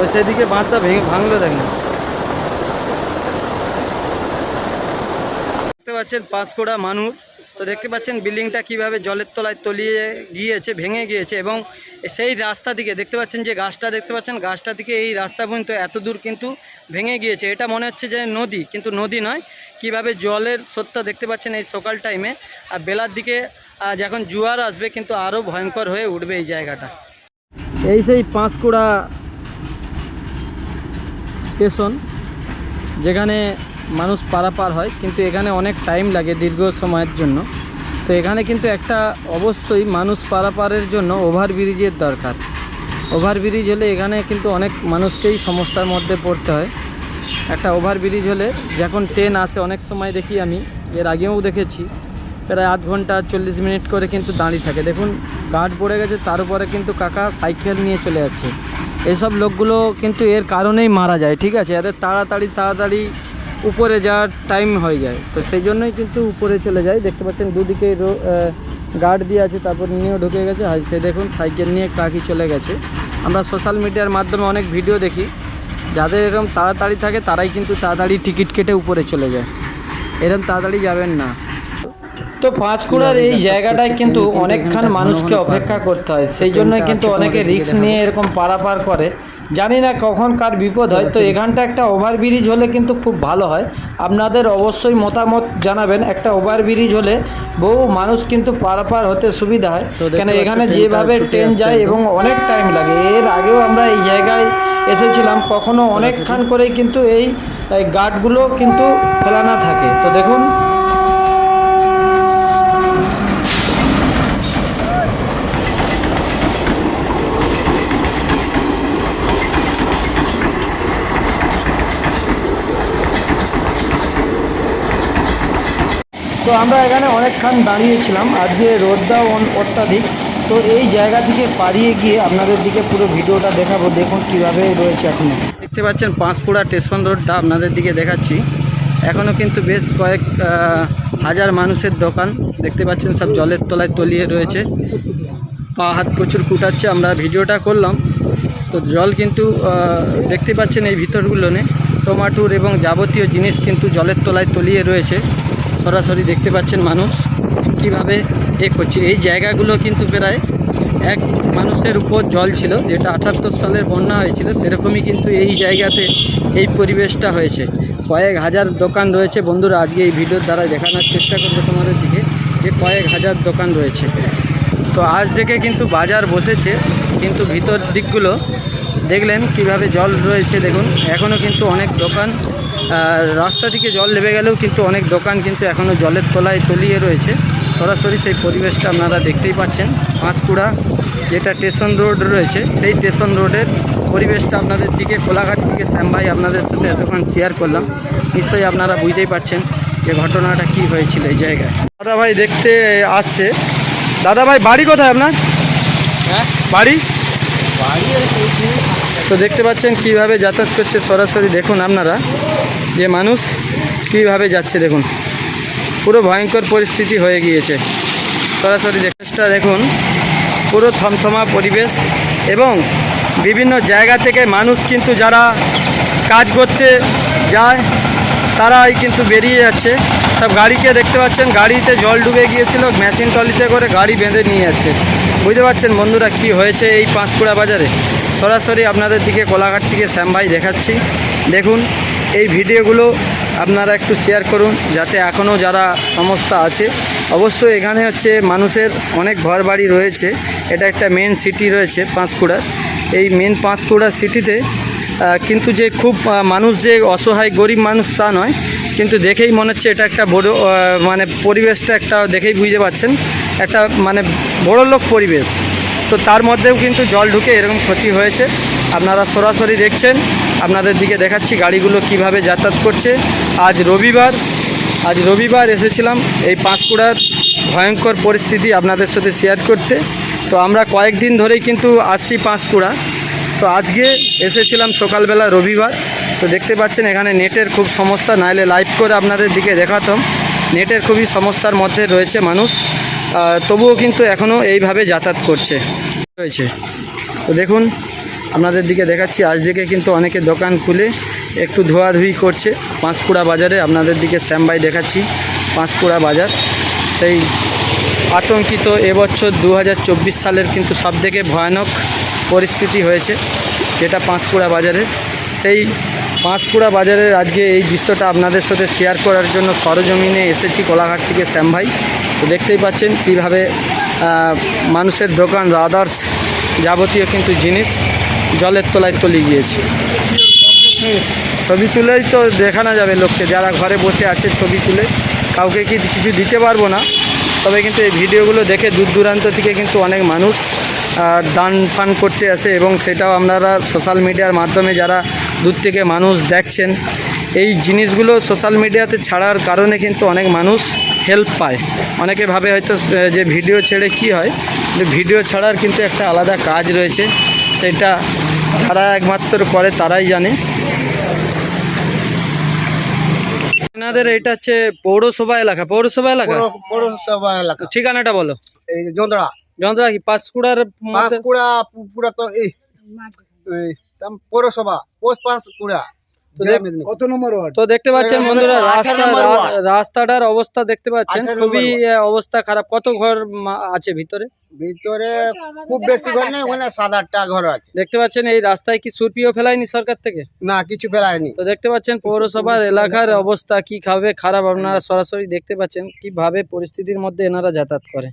ওই সেদিকে বাঁধটা ভেঙে ভাঙলো দেখেন দেখতে পাচ্ছেন পাঁশকুড়া মানুষ। তো দেখতে পাচ্ছেন বিল্ডিংটা কীভাবে জলের তলায় তলিয়ে গিয়েছে, ভেঙে গিয়েছে এবং সেই রাস্তা দিকে দেখতে পাচ্ছেন যে গাছটা, দেখতে পাচ্ছেন গাছটা থেকে এই রাস্তা পর্যন্ত এত দূর কিন্তু ভেঙে গিয়েছে। এটা মনে হচ্ছে যে নদী, কিন্তু নদী নয়। কীভাবে জলের স্রোতটা দেখতে পাচ্ছেন এই সকাল টাইমে আর বেলার দিকে যখন জোয়ার আসবে কিন্তু আরও ভয়ঙ্কর হয়ে উঠবে এই জায়গাটা। এই সেই পাঁশকুড়া স্টেশন যেখানে মানুষ পারাপার হয়, কিন্তু এখানে অনেক টাইম লাগে দীর্ঘ সময়ের জন্য। তো এখানে কিন্তু একটা অবশ্যই মানুষ পারাপারের জন্য ওভারব্রিজের দরকার। ওভারব্রিজ হলে এখানে কিন্তু অনেক মানুষকেই সমস্যার মধ্যে পড়তে হয়। একটা ওভারব্রিজ হলে যখন ট্রেন আসে, অনেক সময় দেখি আমি, এর আগেও দেখেছি, প্রায় আধ ঘণ্টা চল্লিশ মিনিট করে কিন্তু দাঁড়িয়ে থাকে। দেখুন গার্ড পড়ে গেছে, তার উপরে কিন্তু কাকা সাইকেল নিয়ে চলে যাচ্ছে। এইসব লোকগুলো কিন্তু এর কারণেই মারা যায়, ঠিক আছে? এদের তাড়াতাড়ি তাড়াতাড়ি উপরে যাওয়ার টাইম হয়ে যায়। তো সেই জন্যই কিন্তু উপরে চলে যায়। দেখতে পাচ্ছেন দুদিকে গার্ড দিয়ে আছে, তারপর নিয়েও ঢুকে গেছে। আর সে দেখুন, সাইকেল নিয়ে কাকি চলে গেছে। আমরা সোশ্যাল মিডিয়ার মাধ্যমে অনেক ভিডিও দেখি। যাদের এরকম তাড়াতাড়ি থাকে, তারাই কিন্তু তাড়াতাড়ি টিকিট কেটে উপরে চলে যায়। এরকম তাড়াতাড়ি যাবেন না। তো পাঁচকুড়ার এই জায়গাটায় কিন্তু অনেকক্ষণ মানুষকে অপেক্ষা করতে হয়। সেই জন্যই কিন্তু অনেকে রিস্ক নিয়ে এরকম পারাপার করে। জানি না কখন কার বিপদ হয়। তো এখানটা একটা ওভারব্রিজ হলে কিন্তু খুব ভালো হয়। আপনাদের অবশ্যই মতামত জানাবেন। একটা ওভারব্রিজ হলে বহু মানুষ কিন্তু পারাপার হতে সুবিধা হয়। কেন এখানে যেভাবে ট্রেন যায় এবং অনেক টাইম লাগে। এর আগেও আমরা এই জায়গায় এসেছিলাম। কখনো অনেকক্ষণ করেই কিন্তু এই এই গার্ডগুলো কিন্তু ফেলানো থাকে। তো দেখুন তো আমরা এখানে অনেকক্ষণ দাঁড়িয়েছিলাম। আজকে রোদটাও অত্যাধিক। তো এই জায়গা থেকে পাড়িয়ে গিয়ে আপনাদের দিকে পুরো ভিডিওটা দেখাবো। দেখুন কীভাবে রয়েছে এখনও। দেখতে পাচ্ছেন, পাঁশকুড়া স্টেশন রোডটা আপনাদের দিকে দেখাচ্ছি। এখনও কিন্তু বেশ কয়েক হাজার মানুষের দোকান। দেখতে পাচ্ছেন, সব জলের তলায় তলিয়ে রয়েছে। পা হাত প্রচুর কুটাচ্ছে। আমরা ভিডিওটা করলাম। তো জল কিন্তু দেখতে পাচ্ছেন এই ভিতরগুলোনে। টমাটোর এবং যাবতীয় জিনিস কিন্তু জলের তলায় তলিয়ে রয়েছে। সরাসরি দেখতে পাচ্ছেন মানুষ কীভাবে এ করছে। এই জায়গাগুলো কিন্তু প্রায় এক মানুষের উপর জল ছিল, যেটা আটাত্তর সালের বন্যা হয়েছিল, সেরকমই কিন্তু এই জায়গাতে এই পরিবেশটা হয়েছে। কয়েক হাজার দোকান রয়েছে। বন্ধুরা, আজকে এই ভিডিওর দ্বারা দেখানোর চেষ্টা করব তোমাদের দিকে, যে কয়েক হাজার দোকান রয়েছে। তো আজ থেকে কিন্তু বাজার বসেছে, কিন্তু ভিতর দিকগুলো দেখলেন কীভাবে জল রয়েছে। দেখুন এখনও কিন্তু অনেক দোকান রাস্তা থেকে জল নেমে গেলেও কিন্তু অনেক দোকান কিন্তু এখনও জলের তলায় তলিয়ে রয়েছে। সরাসরি সেই পরিবেশটা আপনারা দেখতেই পাচ্ছেন। পাঁশকুড়া যেটা স্টেশন রোড রয়েছে সেই স্টেশন রোডের পরিবেশটা আপনাদের দিকে কোলাঘাট থেকে শ্যাম ভাই আপনাদের সাথে এতক্ষণ শেয়ার করলাম। নিশ্চয়ই আপনারা বুঝতেই পারছেন যে ঘটনাটা কি হয়েছিল এই জায়গায়। দাদা ভাই দেখতে আসছে। দাদা ভাই বাড়ি কোথায় আপনার? হ্যাঁ। বাড়ি? বাড়ি তো দেখতে পাচ্ছেন কীভাবে যাতায়াত করছে সরাসরি দেখুন আপনারা। যে মানুষ কীভাবে যাচ্ছে দেখুন। পুরো ভয়ঙ্কর পরিস্থিতি হয়ে গিয়েছে। সরাসরি দেখটা দেখুন। পুরো থমথমা পরিবেশ এবং বিভিন্ন জায়গা থেকে মানুষ কিন্তু যারা কাজ করতে যায়, তারাই কিন্তু বেরিয়ে যাচ্ছে। সব গাড়িকে দেখতে পাচ্ছেন, গাড়িতে জল ডুবে গিয়েছিল মেশিন টলিতে করে গাড়ি বেঁধে নিয়ে যাচ্ছে। বুঝতে পারছেন বন্ধুরা কি হয়েছে এই পাঁশকুড়া বাজারে? সরাসরি আপনাদের দিকে কোলাঘাট থেকে শ্যাম ভাই দেখাচ্ছি। দেখুন, এই ভিডিওগুলো আপনারা একটু শেয়ার করুন, যাতে এখনও যারা সমস্যা আছে অবশ্য এখানে হচ্ছে মানুষের অনেক ঘর বাড়ি রয়েছে। এটা একটা মেন সিটি রয়েছে পাঁশকুড়ার। এই মেন পাঁশকুড়া সিটিতে কিন্তু যে খুব মানুষ যে অসহায়, গরিব মানুষ তা নয় কিন্তু দেখেই মনে হচ্ছে এটা একটা বড় মানে পরিবেশটা একটা দেখেই বুঝতে পারছেন, একটা মানে বড় লোক পরিবেশ। তো তার মধ্যেও কিন্তু জল ঢুকে এরকম ক্ষতি হয়েছে। আপনারা সরাসরি দেখছেন, আপনাদের দিকে দেখাচ্ছি গাড়িগুলো কীভাবে যাতায়াত করছে। আজ রবিবার আজ রবিবার এসেছিলাম এই পাঁশকুড়ার ভয়ঙ্কর পরিস্থিতি আপনাদের সাথে শেয়ার করতে। তো আমরা কয়েকদিন ধরেই কিন্তু আসছি পাঁশকুড়া। তো আজকে এসেছিলাম সকালবেলা রবিবার। তো দেখতে পাচ্ছেন, এখানে নেটের খুব সমস্যা, নাহলে লাইভ করে আপনাদের দিকে দেখাতাম। নেটের খুবই সমস্যার মধ্যে রয়েছে মানুষ। তবুও কিন্তু এখনও এইভাবে যাতায়াত করছে। রয়েছে। তো দেখুন, আপনাদের দিকে দেখাচ্ছি। আজ থেকে কিন্তু অনেকে দোকান খুলে একটু ধোয়াধুয়ি করছে। পাঁশকুড়া বাজারে আপনাদের দিকে শ্যামবাই দেখাচ্ছি। পাঁশকুড়া বাজার। সেই আতঙ্কিত এবছর দু হাজার চব্বিশ সালের কিন্তু সবথেকে ভয়ানক পরিস্থিতি হয়েছে, যেটা পাঁশকুড়া বাজারের। সেই পাঁশকুড়া বাজারের আজকে এই দৃশ্যটা আপনাদের সাথে শেয়ার করার জন্য সরজমিনে এসেছি কোলাঘাট থেকে শ্যাম ভাই। তো দেখতেই পাচ্ছেন কীভাবে মানুষের দোকান আদার্স যাবতীয় কিন্তু জিনিস জলের তলায় তলে গিয়েছে। ছবি তুলেই তো দেখানো যাবে লোককে, যারা ঘরে বসে আছে ছবি তুলে, কাউকে কি কিছু দিতে পারব না। তবে কিন্তু এই ভিডিওগুলো দেখে দূর দূরান্ত থেকে কিন্তু অনেক মানুষ দান ফান করতে আসে এবং সেটাও আপনারা সোশ্যাল মিডিয়ার মাধ্যমে যারা দূর থেকে মানুষ দেখছেন, এই জিনিসগুলো সোশ্যাল মিডিয়াতে ছাড়ার কারণে কিন্তু অনেক মানুষ হেল্প পায়। অনেকে ভাবে হয়তো যে ভিডিও ছেড়ে কি হয়? যে ভিডিও ছাড়ার কিন্তু একটা আলাদা কাজ রয়েছে। সেটা যারা একমাত্র করে তারাই জানে। এনাদের এটা হচ্ছে পৌরসভা এলাকা পৌরসভা এলাকা? পৌরসভা এলাকা। ঠিকানাটা বলো। এই যে জোন্দড়া যন্ত্রা কি পাঁশকুড়ার মধ্যে- পাঁশকুড়া পুরা তো এই পৌরসভা পৌষ পাঁশকুড়া। কত নম্বর ওয়ার্ড? তো দেখতে পাচ্ছেন বন্ধুরা রাস্তা। রাস্তাটার অবস্থা দেখতে পাচ্ছেন। খুবই অবস্থা খারাপ। কত ঘর আছে ভিতরে? ভিতরে খুব বেশি ঘর নেই ওখানে সাত আটটা ঘর আছে। দেখতে পাচ্ছেন এই রাস্তায় কি সুরপিও ফেলায়নি সরকার থেকে? না কিছু ফেলায়নি। তো দেখতে পাচ্ছেন পৌরসভার এলাকার অবস্থা কি খাবে খারাপ আপনারা সরাসরি দেখতে পাচ্ছেন। কীভাবে পরিস্থিতির মধ্যে এনারা যাতায়াত করে।